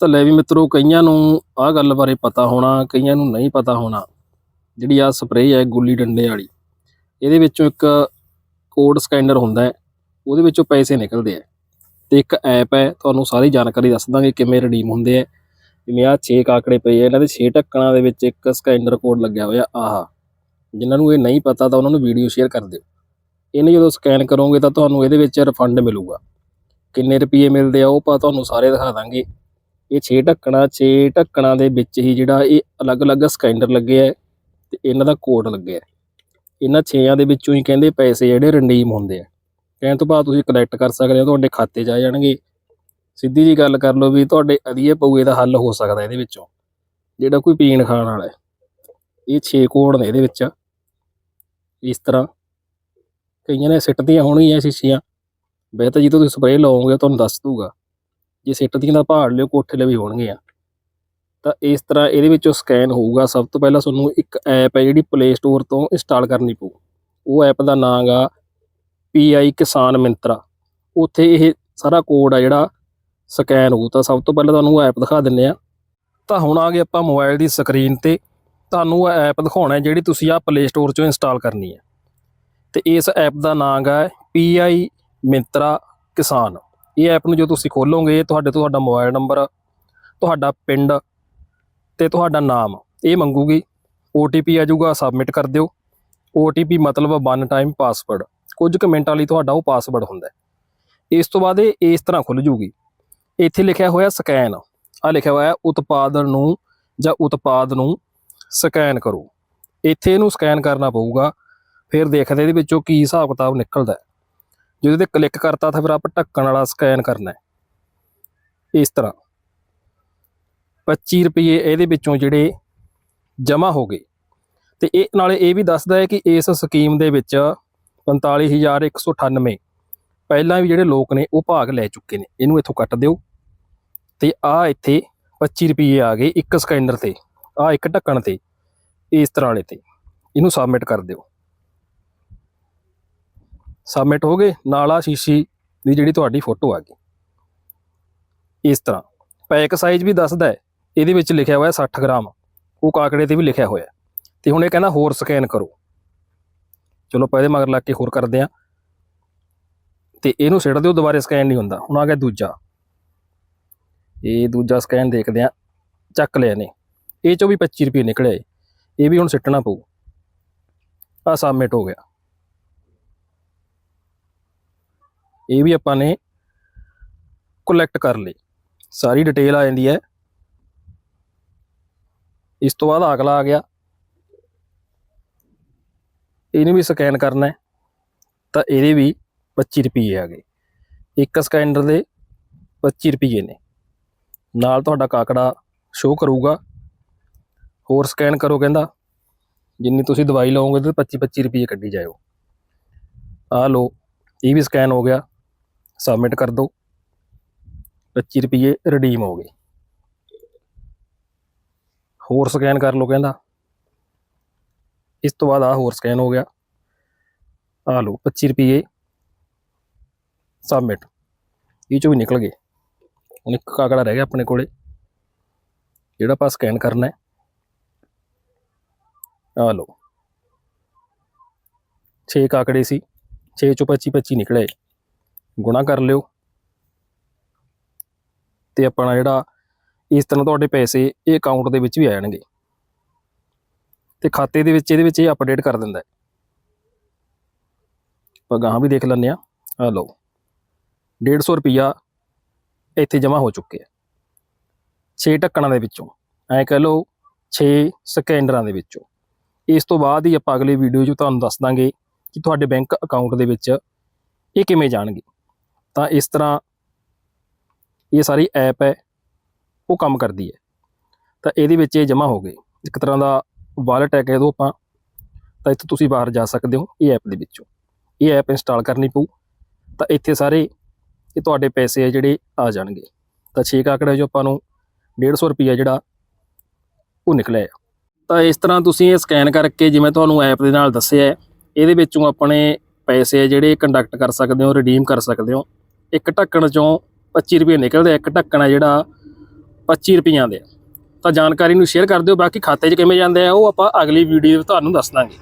ਤਾਂ ਲੈ ਵੀ ਮਿੱਤਰੋ, ਕਈਆਂ ਨੂੰ ਆਹ ਗੱਲ ਬਾਰੇ ਪਤਾ ਹੋਣਾ, ਕਈਆਂ ਨੂੰ ਨਹੀਂ ਪਤਾ ਹੋਣਾ। ਜਿਹੜੀ ਆ ਸਪਰੇਅ ਹੈ ਗੁੱਲੀ ਡੰਡੇ ਵਾਲੀ, ਇਹਦੇ ਵਿੱਚੋਂ ਇੱਕ ਕੋਡ ਸਕੈਨਰ ਹੁੰਦਾ ਹੈ, ਉਹਦੇ ਵਿੱਚੋਂ ਪੈਸੇ ਨਿਕਲਦੇ ਆ। ਤੇ ਇੱਕ ਐਪ ਹੈ, ਤੁਹਾਨੂੰ ਸਾਰੀ ਜਾਣਕਾਰੀ ਦੱਸ ਦਾਂਗੇ ਕਿਵੇਂ ਰਿਡੀਮ ਹੁੰਦੇ ਆ। ਜਿਵੇਂ ਆਹ 6 ਕਾਕੜੇ ਪਏ ਆ, ਇਹਨਾਂ ਦੇ 6 ਢੱਕਣਾਂ ਦੇ ਵਿੱਚ ਇੱਕ ਸਕੈਨਰ ਕੋਡ ਲੱਗਿਆ ਹੋਇਆ, ਆਹਾ। ਜਿਨ੍ਹਾਂ ਨੂੰ ਇਹ ਨਹੀਂ ਪਤਾ, ਤਾਂ ਉਹਨਾਂ ਨੂੰ ਵੀਡੀਓ ਸ਼ੇਅਰ ਕਰ ਦਿਓ। ਇਹਨੂੰ ਜਦੋਂ ਸਕੈਨ ਕਰੋਗੇ ਤਾਂ ਤੁਹਾਨੂੰ ਇਹਦੇ ਵਿੱਚ ਰਿਫੰਡ ਮਿਲੂਗਾ। ਕਿੰਨੇ ਰੁਪਏ ਮਿਲਦੇ ਆ, ਉਹ ਆਪਾਂ ਤੁਹਾਨੂੰ ਸਾਰੇ ਦਿਖਾ ਦਾਂਗੇ। ਇਹ 6 ਢੱਕਣਾ 6 ਢੱਕਣਾਂ ਦੇ ਵਿੱਚ ਹੀ ਜਿਹੜਾ ਇਹ ਅਲੱਗ-ਅਲੱਗ ਸਕੈਨਰ ਲੱਗੇ ਆ ਤੇ ਇਹਨਾਂ ਦਾ ਕੋਡ ਲੱਗਿਆ ਇਹਨਾਂ 6ਾਂ ਦੇ ਵਿੱਚੋਂ ਹੀ ਕਹਿੰਦੇ ਪੈਸੇ ਜਿਹੜੇ ਰੰਡੀਮ ਹੁੰਦੇ ਆ। ਕਹਿਣ ਤੋਂ ਬਾਅਦ ਤੁਸੀਂ ਕਲੈਕਟ ਕਰ ਸਕਦੇ ਹੋ, ਤੁਹਾਡੇ ਖਾਤੇ 'ਚ ਆ ਜਾਣਗੇ। ਸਿੱਧੀ ਜੀ ਗੱਲ ਕਰ ਲਓ ਵੀ ਤੁਹਾਡੇ ਅਧੀਏ ਪਊਏ ਦਾ ਹੱਲ ਹੋ ਸਕਦਾ ਇਹਦੇ ਵਿੱਚੋਂ। ਜਿਹੜਾ ਕੋਈ ਪੀਣ ਖਾਣ ਵਾਲਾ ਇਹ 6 ਕੋਡ ਨੇ ਇਹਦੇ ਵਿੱਚ। ਇਸ ਤਰ੍ਹਾਂ ਕਈਆਂ ਨੇ ਸਿੱਟਦੀਆਂ ਹੋਣਗੀਆਂ ਸ਼ੀਸ਼ੀਆਂ। ਵੈਸੇ ਤਾਂ ਜਦੋਂ ਤੁਸੀਂ ਸਪਰੇਅ ਲਾਓਗੇ ਤੁਹਾਨੂੰ ਦੱਸ ਦੂਗਾ। ਜੇ ਸਿੱਟ ਦੀਆਂ ਦਾ ਭਾੜ ਲਿਓ ਕੋਠੇ ਲਈ ਵੀ ਹੋਣਗੇ ਆ। ਤਾਂ ਇਸ ਤਰ੍ਹਾਂ ਇਹਦੇ ਵਿੱਚੋਂ ਸਕੈਨ ਹੋਊਗਾ। ਸਭ ਤੋਂ ਪਹਿਲਾਂ ਤੁਹਾਨੂੰ ਇੱਕ ਐਪ ਹੈ ਜਿਹੜੀ ਪਲੇ ਸਟੋਰ ਤੋਂ ਇੰਸਟਾਲ ਕਰਨੀ ਪਊ। ਉਹ ਐਪ ਦਾ ਨਾਮ ਗਾ ਪੀਆਈ ਕਿਸਾਨ ਮਿੰਤਰਾ ਉੱਥੇ ਇਹ ਸਾਰਾ ਕੋਡ ਆ ਜਿਹੜਾ ਸਕੈਨ ਹੋਊ। ਤਾਂ ਸਭ ਤੋਂ ਪਹਿਲਾਂ ਤੁਹਾਨੂੰ ਉਹ ਐਪ ਦਿਖਾ ਦਿੰਨੇ ਆ। ਤਾਂ ਹੁਣ ਆ ਗਏ ਆਪਾਂ ਮੋਬਾਈਲ ਦੀ ਸਕਰੀਨ ਤੇ। ਤੁਹਾਨੂੰ ਉਹ ਐਪ ਦਿਖਾਉਣਾ ਜਿਹੜੀ ਤੁਸੀਂ ਆ ਪਲੇ ਸਟੋਰ ਚੋਂ ਇੰਸਟਾਲ ਕਰਨੀ ਹੈ। ਤੇ ਇਸ ਐਪ ਦਾ ਨਾਮ ਗਾ ਪੀਆਈ ਮਿੰਤਰਾ ਕਿਸਾਨ ਇਹ ਐਪ ਨੂੰ ਜੋ ਤੁਸੀਂ ਖੋਲੋਗੇ ਤੁਹਾਡੇ ਤੋਂ ਤੁਹਾਡਾ ਮੋਬਾਈਲ ਨੰਬਰ ਤੁਹਾਡਾ ਪਿੰਡ ਤੇ ਤੁਹਾਡਾ ਨਾਮ, ਇਹ ਮੰਗੂਗੀ। OTP ਆ ਜਾਊਗਾ ਸਬਮਿਟ ਕਰ ਦਿਓ। OTP ਮਤਲਬ ਵਨ ਟਾਈਮ ਪਾਸਵਰਡ ਕੁਝ ਕੁ ਮਿੰਟਾਂ ਲਈ ਤੁਹਾਡਾ ਉਹ ਪਾਸਵਰਡ ਹੁੰਦਾ ਹੈ। ਇਸ ਤੋਂ ਬਾਅਦ ਇਹ ਇਸ ਤਰ੍ਹਾਂ ਖੁੱਲ ਜੂਗੀ ਇੱਥੇ ਲਿਖਿਆ ਹੋਇਆ ਸਕੈਨ ਆ ਲਿਖਿਆ ਹੋਇਆ ਉਤਪਾਦਨ ਨੂੰ ਜਾਂ ਉਤਪਾਦ ਨੂੰ ਸਕੈਨ ਕਰੋ। ਇੱਥੇ ਇਹਨੂੰ ਸਕੈਨ ਕਰਨਾ ਪਊਗਾ। ਫਿਰ ਦੇਖਦੇ ਇਹਦੇ ਵਿੱਚੋਂ ਕੀ ਹਿਸਾਬ ਕਿਤਾਬ ਨਿਕਲਦਾ ਜਦੋਂ ਤੇ ਕਲਿੱਕ ਕਰਤਾ ਤਾਂ ਫਿਰ ਆਪਾਂ ਢੱਕਣ ਵਾਲਾ ਸਕੈਨ ਕਰਨਾ ਹੈ। ਇਸ ਤਰ੍ਹਾਂ 25 ਰੁਪਏ ਇਹਦੇ ਵਿੱਚੋਂ ਜਿਹੜੇ ਜਮ੍ਹਾਂ ਹੋ ਗਏ। ਤੇ ਇਹ ਨਾਲੇ ਇਹ ਵੀ ਦੱਸਦਾ ਹੈ ਕਿ ਇਸ ਸਕੀਮ ਦੇ ਵਿੱਚ 45198 ਪਹਿਲਾਂ ਵੀ ਜਿਹੜੇ ਲੋਕ ਨੇ ਉਹ ਭਾਗ ਲੈ ਚੁੱਕੇ ਨੇ। ਇਹਨੂੰ ਇੱਥੋਂ ਕੱਟ ਦਿਓ। ਤੇ ਆ ਇੱਥੇ 25 ਰੁਪਏ ਆ ਗਏ ਇੱਕ ਸਕੈਨਰ ਤੇ ਆ ਇੱਕ ਢੱਕਣ ਤੇ, ਇਸ ਤਰ੍ਹਾਂ ਵਾਲੇ ਤੇ। ਇਹਨੂੰ ਸਬਮਿਟ ਕਰ ਦਿਓ। ਸਬਮਿਟ ਹੋ ਗਏ, ਨਾਲ ਆ ਸ਼ੀਸ਼ੀ ਦੀ ਜਿਹੜੀ ਤੁਹਾਡੀ ਫੋਟੋ ਆ ਗਈ। ਇਸ ਤਰ੍ਹਾਂ ਪੈਕ ਸਾਈਜ਼ ਵੀ ਦੱਸਦਾ ਹੈ, ਇਹਦੇ ਵਿੱਚ ਲਿਖਿਆ ਹੋਇਆ 60 ਗ੍ਰਾਮ, ਉਹ ਕਾਕੜੇ ਤੇ ਵੀ ਲਿਖਿਆ ਹੋਇਆ ਤੇ ਹੁਣ ਇਹ ਕਹਿੰਦਾ ਹੋਰ ਸਕੈਨ ਕਰੋ। ਚਲੋ ਪਹਿਲੇ ਮਗਰ ਲੱਗ ਕੇ ਹੋਰ ਕਰਦੇ ਆ ਤੇ ਇਹਨੂੰ ਸਿੱਟ ਦਿਓ, ਦੁਬਾਰੇ ਸਕੈਨ ਨਹੀਂ ਹੁੰਦਾ। ਹੁਣ ਆ ਗਿਆ ਦੂਜਾ। ਇਹ ਦੂਜਾ ਸਕੈਨ ਦੇਖਦੇ ਆ ਚੱਕ ਲਿਆ ਨੇ ਇਹ ਚੋਂ ਵੀ 25 ਰੁਪਏ ਨਿਕਲੇ ਇਹ ਵੀ ਹੁਣ ਸਿੱਟਣਾ ਪਊ। ਆ ਸਬਮਿਟ ਹੋ ਗਿਆ। ਇਹ ਵੀ ਆਪਾਂ ਨੇ ਕਲੈਕਟ ਕਰ ਲਈ ਸਾਰੀ ਡਿਟੇਲ ਆ ਜਾਂਦੀ ਹੈ। ਇਸ ਤੋਂ ਬਾਅਦ ਅਗਲਾ ਆ ਗਿਆ। ਇਹਨੂੰ ਵੀ ਸਕੈਨ ਕਰਨਾ ਹੈ। ਤਾਂ ਇਹਦੇ ਵੀ 25 ਰੁਪਏ ਆ ਗਏ। ਇੱਕ ਸਕੈਨਰ ਦੇ 25 ਰੁਪਏ ਨੇ। ਨਾਲ ਤੁਹਾਡਾ ਕਾਕੜਾ ਸ਼ੋਅ ਕਰੂਗਾ। ਹੋਰ ਸਕੈਨ ਕਰੋ ਕਹਿੰਦਾ। ਜਿੰਨੀ ਤੁਸੀਂ ਦਵਾਈ ਲਓਗੇ ਤੇ 25 25 ਰੁਪਏ ਕੱਢੀ ਜਾਇਓ। ਆ ਲਓ, ਇਹ ਵੀ ਸਕੈਨ ਹੋ ਗਿਆ। ਸਬਮਿਟ ਕਰ ਦਿਓ। 25 ਰੁਪਏ ਰਿਡੀਮ ਹੋ ਗਏ। ਹੋਰ ਸਕੈਨ ਕਰ ਲਓ ਕਹਿੰਦਾ। ਇਸ ਤੋਂ ਬਾਅਦ ਆ ਹੋਰ ਸਕੈਨ ਹੋ ਗਿਆ। ਆ ਲਓ 25 ਰੁਪਏ ਸਬਮਿਟ ਇਹ ਚੋਂ ਵੀ ਨਿਕਲ ਗਏ। ਹੁਣ ਇੱਕ ਕਾਕੜਾ ਰਹਿ ਗਿਆ ਆਪਣੇ ਕੋਲੇ। ਜਿਹੜਾ ਆਪਾਂ ਸਕੈਨ ਕਰਨਾ ਹੈ। ਆ ਲਓ। 6 ਕਾਕੜੇ ਸੀ। 6 ਚੋਂ 25 25 ਨਿਕਲੇ। ਗੁਣਾ ਕਰ ਲਿਓ। ਤੇ ਆਪਣਾ ਜਿਹੜਾ ਇਸ ਤਰ੍ਹਾਂ ਤੁਹਾਡੇ ਪੈਸੇ ਇਹ ਅਕਾਊਂਟ ਦੇ ਵਿੱਚ ਵੀ ਆ ਜਾਣਗੇ। ਤੇ ਖਾਤੇ ਦੇ ਵਿੱਚ, ਇਹਦੇ ਵਿੱਚ ਇਹ ਅਪਡੇਟ ਕਰ ਦਿੰਦਾ ਹੈ। ਆਪਾਂ ਗਾਹਾਂ ਵੀ ਦੇਖ ਲੈਂਦੇ ਆ ਆ ਲਓ 150 ਰੁਪਿਆ ਇੱਥੇ ਜਮ੍ਹਾਂ ਹੋ ਚੁੱਕੇ ਆ। 6 ਢੱਕਣਾਂ ਦੇ ਵਿੱਚੋਂ, ਐ ਕਹ ਲਓ 6 ਸਕੈਨਰਾਂ ਦੇ ਵਿੱਚੋਂ। ਇਸ ਤੋਂ ਬਾਅਦ ਹੀ ਆਪਾਂ ਅਗਲੀ ਵੀਡੀਓ 'ਚ ਤੁਹਾਨੂੰ ਦੱਸ ਦਾਂਗੇ ਕਿ ਤੁਹਾਡੇ ਬੈਂਕ ਅਕਾਊਂਟ ਦੇ ਵਿੱਚ ਇਹ ਕਿਵੇਂ ਜਾਣਗੇ। ਤਾਂ ਇਸ ਤਰ੍ਹਾਂ ਇਹ ਸਾਰੀ ਐਪ ਹੈ, ਉਹ ਕੰਮ ਕਰਦੀ ਹੈ। ਤਾਂ ਇਹਦੇ ਵਿੱਚ ਇਹ ਜਮ੍ਹਾਂ ਹੋ ਗਏ। ਇੱਕ ਤਰ੍ਹਾਂ ਦਾ ਵਾਲਟ ਹੈ ਕਹਿ ਦੋ ਆਪਾਂ। ਤਾਂ ਇੱਥੇ ਤੁਸੀਂ ਬਾਹਰ ਜਾ ਸਕਦੇ ਹੋ ਇਹ ਐਪ ਦੇ ਵਿੱਚੋਂ। ਇਹ ਐਪ ਇੰਸਟਾਲ ਕਰਨੀ ਪਊ। ਤਾਂ ਇੱਥੇ ਸਾਰੇ ਇਹ ਤੁਹਾਡੇ ਪੈਸੇ ਆ ਜਿਹੜੇ ਆ ਜਾਣਗੇ। ਤਾਂ 6 ਆંકੜੇ ਜੋ ਆਪਾਂ ਨੂੰ 150 ਰੁਪਿਆ ਜਿਹੜਾ, ਉਹ ਨਿਕਲਿਆ ਤਾਂ ਇਸ ਤਰ੍ਹਾਂ ਤੁਸੀਂ ਇਹ ਸਕੈਨ ਕਰਕੇ ਜਿਵੇਂ ਤੁਹਾਨੂੰ ਐਪ ਦੇ ਨਾਲ ਦੱਸਿਆ ਇਹਦੇ ਵਿੱਚੋਂ ਆਪਣੇ ਪੈਸੇ ਜਿਹੜੇ ਕੰਡਕਟ ਕਰ ਸਕਦੇ ਹੋ ਰਿਡੀਮ ਕਰ ਸਕਦੇ ਹੋ। ਇੱਕ ਢੱਕਣ ਚੋਂ 25 ਰੁਪਏ ਨਿਕਲਦੇ ਇੱਕ ਢੱਕਣ ਆ ਜਿਹੜਾ 25 ਰੁਪਈਆਂ ਦੇ ਤਾਂ ਜਾਣਕਾਰੀ ਨੂੰ ਸ਼ੇਅਰ ਕਰ ਦਿਓ, ਬਾਕੀ ਖਾਤੇ 'ਚ ਕਿਵੇਂ ਜਾਂਦੇ ਆ, ਉਹ ਆਪਾਂ ਅਗਲੀ ਵੀਡੀਓ ਤੁਹਾਨੂੰ ਦੱਸ ਦਾਂਗੇ।